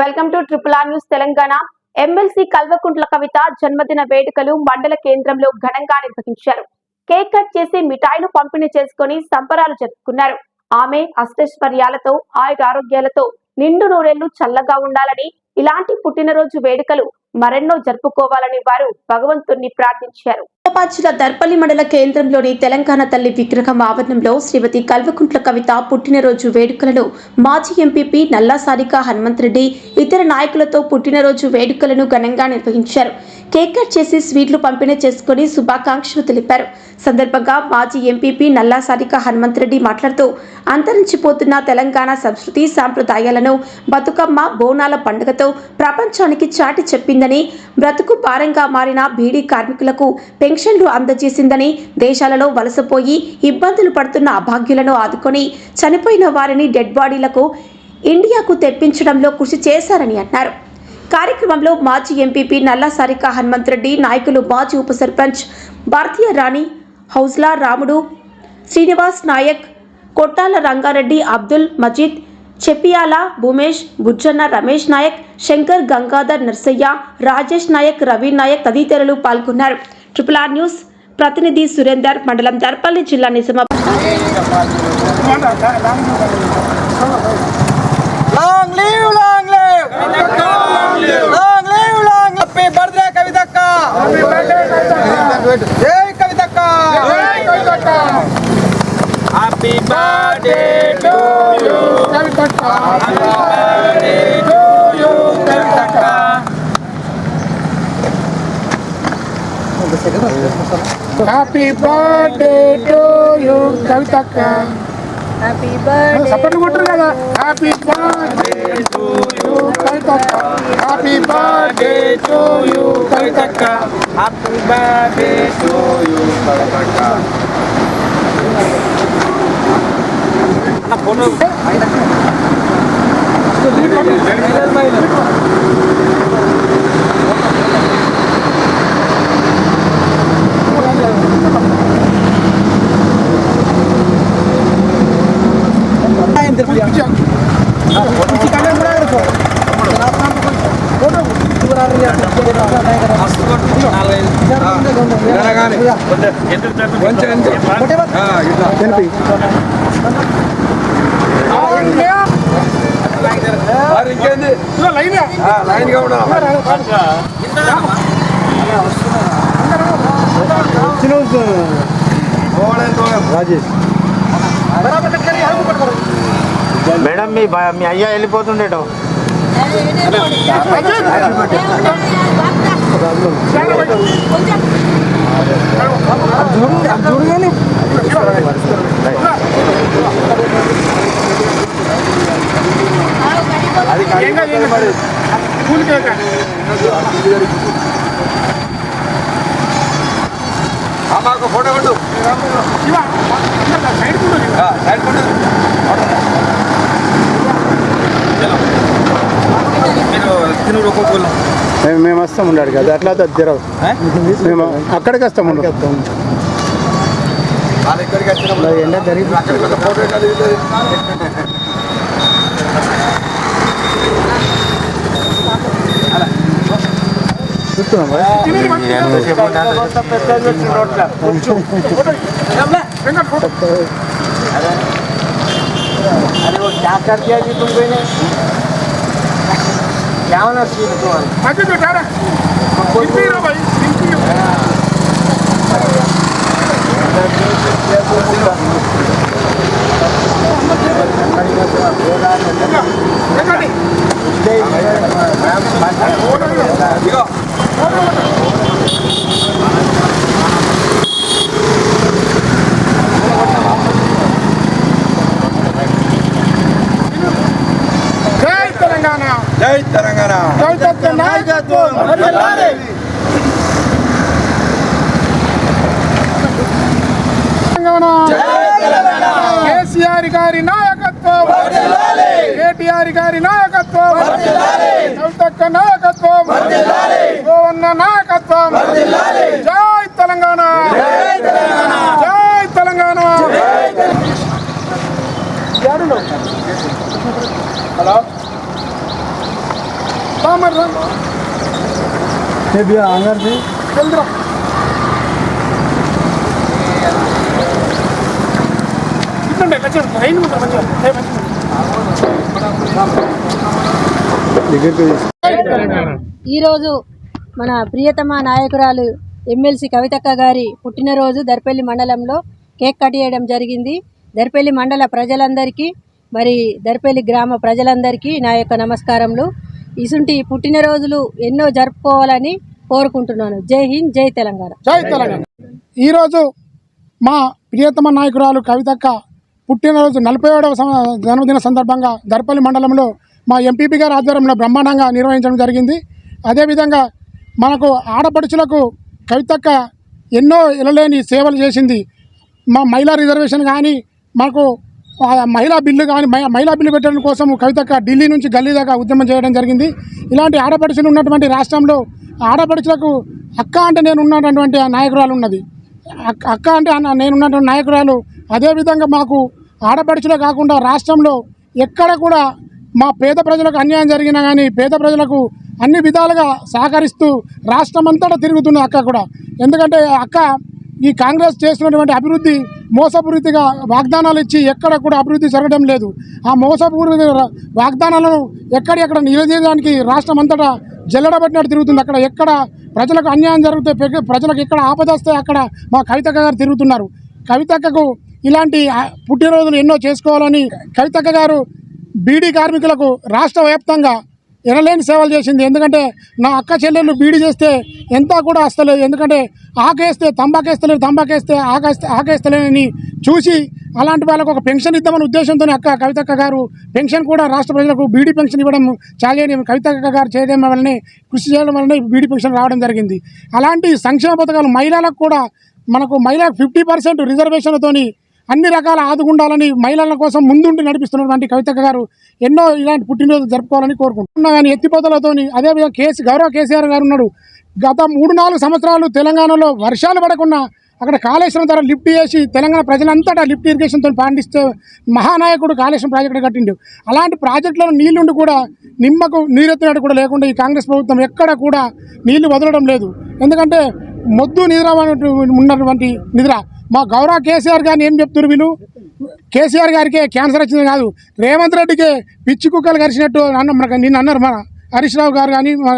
Welcome to triple R news Telangana. MLC Kalvakuntla Kavitha జన్మదిన వేడుకలు మండల కేంద్రంలో ఘనంగా నిర్వహించారు. కేక్ కట్ చేసి మిఠాయిలు పంపిణీ చేసుకుని సంబరాలు జరుపుకున్నారు. ఆమె అష్టైశ్వర్యాలతో ఆయురారోగ్యాలతో నిండు నూరేళ్ళు చల్లగా ఉండాలని ఇలాంటి పుట్టినరోజు వేడుకలు మరెన్నో జరుపుకోవాలని వారు భగవంతుణ్ణి ప్రార్థించారు. హైదరాబాద్ జిల్లా దర్పల్లి మండల కేంద్రంలోని తెలంగాణ తల్లి విగ్రహం ఆవరణంలో శ్రీమతి కల్వకుంట్ల కవిత పుట్టినరోజు వేడుకలను మాజీ ఎంపీపీ నల్లా సారిక ఇతర నాయకులతో పుట్టినరోజు వేడుకలను ఘనంగా నిర్వహించారు. కేక్ కట్ చేసి స్వీట్లు పంపిణీ చేసుకుని శుభాకాంక్షలు తెలిపారు. సందర్భంగా మాజీ ఎంపీపీ నల్లా సారిక మాట్లాడుతూ అంతరించిపోతున్న తెలంగాణ సంస్కృతి సాంప్రదాయాలను బతుకమ్మ బోనాల పండుగతో ప్రపంచానికి చాటి చెప్పిందని బ్రతుకు భారంగా మారిన బీడీ కార్మికులకు పెన్షన్లు అందజేసిందని దేశాలలో వలసపోయి ఇబ్బందులు పడుతున్న అభాగ్యులను ఆదుకొని చనిపోయిన వారిని డెడ్ బాడీలకు ఇండియాకు తెప్పించడంలో కృషి చేశారని అన్నారు. కార్యక్రమంలో మాజీ ఎంపీపీ నల్లా సారిక హనుమంత్ రెడ్డి నాయకులు మాజీ ఉప సర్పంచ్ భారతీయ రాణి హౌస్లా రాముడు శ్రీనివాస్ నాయక్ కొట్టాల రంగారెడ్డి అబ్దుల్ మజీద్ చెపియాల భూమేష్ బుజ్జన్న రమేష్ నాయక్ శంకర్ గంగాధర్ నర్సయ్య రాజేష్ నాయక్ రవి నాయక్ తదితరులు పాల్గొన్నారు. ట్రిపుల్ ఆర్ న్యూస్ ప్రతినిధి సురేందర్ మండలం దర్పల్లి జిల్లా Nizamabad. Long live long live long live happy birthday to you కవితక్క హ్యాపీ బర్త్డే సపరేట్ కొట్టరు కదా హ్యాపీ బర్త్డే టు యూ కవితక్క హ్యాపీ బర్త్డే టు యూ కవితక్క హ్యాపీ బర్త్డే టు యు కవితక్క నా ఫోటో ఇంకేంది? లైన్ లైన్గా ఉండాలి రాజేష్. మేడం మీ మీ అయ్యా వెళ్ళిపోతుండేటో? కేక మాకు ఫోటో కొట్టు శివ సైడ్ కూడా సైడ్ కొట్టు మీరు తినుడు ఒక్కొక్కరు మేము వస్తాం ఉండాడు కదా అట్లా తెరవు మేము అక్కడికి వస్తాం ఉండు. వాళ్ళ ఇక్కడికి వచ్చినప్పుడు ఎండ జరిగింది అక్కడికి ఒక ఫోటో ఎట్లా దిగుతుంది చూస్తున్నాం Venkat down a few times. How did you get it? You see it over here. You see జై తెలంగాణ. నాయకత్వం కేసీఆర్ గారి నాయకత్వం. కేటీఆర్ గారి నాయకత్వం. కవితక్క నాయకత్వం. గోవన్న నాయకత్వం. జై తెలంగాణ. జై తెలంగాణ. హలో. మరి ఇట్లుండే మంచిగా ఉంటుంది మంచిగా ఈరోజు మన ప్రియతమ నాయకురాలు ఎమ్మెల్సీ కవితక్క గారి పుట్టినరోజు దర్పల్లి మండలంలో కేక్ కట్ చేయడం జరిగింది. దర్పల్లి మండల ప్రజలందరికీ మరి దర్పల్లి గ్రామ ప్రజలందరికీ నా యొక్క నమస్కారములు. ఇసుంటి పుట్టినరోజులు ఎన్నో జరుపుకోవాలని కోరుకుంటున్నాను. జై హింద్ జై తెలంగాణ. జై తెలంగాణ. ఈరోజు మా ప్రియతమ నాయకురాలు కవితక్క పుట్టినరోజు నలభై ఏడవ జన్మదిన సందర్భంగా దర్పల్లి మండలంలో మా ఎంపీపీ గారి ఆధ్వర్యంలో బ్రహ్మాండంగా నిర్వహించడం జరిగింది. అదేవిధంగా మనకు ఆడపడుచులకు కవితక్క ఎన్నో ఇళ్ళలేని సేవలు చేసింది. మా మహిళా రిజర్వేషన్ కానీ మాకు మహిళా బిల్లు కానీ మహిళా బిల్లు పెట్టడం కోసం కవితక్క ఢిల్లీ నుంచి గల్లీ దాకా ఉద్యమం చేయడం జరిగింది. ఇలాంటి ఆడపడుచులు ఉన్నటువంటి రాష్ట్రంలో ఆడపడుచులకు అక్క అంటే నేను ఉన్నటువంటి నాయకురాలు ఉన్నది. అక్క అక్క అంటే నేనున్నటువంటి నేను ఉన్నటువంటి నాయకురాలు. అదేవిధంగా మాకు ఆడపడుచులే కాకుండా రాష్ట్రంలో ఎక్కడ కూడా మా పేద ప్రజలకు అన్యాయం జరిగినా కానీ పేద ప్రజలకు అన్ని విధాలుగా సహకరిస్తూ రాష్ట్రం అంతటా తిరుగుతుంది అక్క కూడా. ఎందుకంటే అక్క ఈ కాంగ్రెస్ చేసినటువంటి అభివృద్ధి మోసపూరితగా వాగ్దానాలు ఇచ్చి ఎక్కడ కూడా అభివృద్ధి జరగడం లేదు. ఆ మోసపూరిత వాగ్దానాలను ఎక్కడెక్కడ నిలదీయడానికి రాష్ట్రం అంతటా జల్లడబట్టినట్టు తిరుగుతుంది. అక్కడ ఎక్కడ ప్రజలకు అన్యాయం జరిగితే ప్రజలకు ఎక్కడ ఆపద వస్తే అక్కడ మా కవితక్క గారు తిరుగుతున్నారు. కవితక్కకు ఇలాంటి పుట్టినరోజులు ఎన్నో చేసుకోవాలని కవితక్క గారు బీడీ కార్మికులకు రాష్ట్ర వ్యాప్తంగా ఎనలేని సేవలు చేసింది. ఎందుకంటే నా అక్క చెల్లెళ్ళు బీడి చేస్తే ఎంత కూడా వస్తలేదు ఎందుకంటే ఆకేస్తే తంబాకేస్తలేదు తంబాకేస్తే ఆకేస్తే ఆకేస్తలేనని చూసి అలాంటి వాళ్ళకు ఒక పెన్షన్ ఇద్దామని ఉద్దేశంతో అక్క కవితక్క గారు పెన్షన్ కూడా రాష్ట్ర ప్రజలకు బీడీ పెన్షన్ ఇవ్వడం చేయడం కవితక్క గారు చేయడం వల్లనే కృషి చేయడం వల్లనే బీడీ పెన్షన్ రావడం జరిగింది. అలాంటి సంక్షేమ పథకాలు మహిళలకు కూడా మనకు మహిళ ఫిఫ్టీ పర్సెంట్ రిజర్వేషన్లతోని అన్ని రకాల ఆదుకుండాలని మహిళల కోసం ముందుండి నడిపిస్తున్నటువంటి కవిత గారు. ఎన్నో ఇలాంటి పుట్టినరోజు జరుపుకోవాలని కోరుకుంటున్నా. కానీ ఎత్తిపోతలతోని అదేవిధంగా కేసీ గౌరవ కేసీఆర్ గారు ఉన్నాడు. గత మూడు నాలుగు సంవత్సరాలు తెలంగాణలో వర్షాలు పడకుండా అక్కడ కాళేశ్వరం ధర లిఫ్ట్ చేసి తెలంగాణ ప్రజలంతటా లిఫ్ట్ ఇరిగేషన్తో పాండిస్తే మహానాయకుడు కాళేశ్వరం ప్రాజెక్టు కట్టిండు. అలాంటి ప్రాజెక్టులో నీళ్ళుండి కూడా నిమ్మకు నీరెత్తినట్టు కూడా లేకుండా ఈ కాంగ్రెస్ ప్రభుత్వం ఎక్కడ కూడా నీళ్ళు వదలడం లేదు. ఎందుకంటే మొద్దు నిద్ర ఉన్నటువంటి నిద్ర మా గౌరవ కేసీఆర్ గారిని ఏం చెప్తున్నారు వీళ్ళు? కేసీఆర్ గారికే క్యాన్సర్ వచ్చింది కాదు రేవంత్ రెడ్డికే పిచ్చి కుక్కలు కరిచినట్టు అన్న మనకు నిన్న అన్నారు మన హరీష్ రావు గారు కానీ మా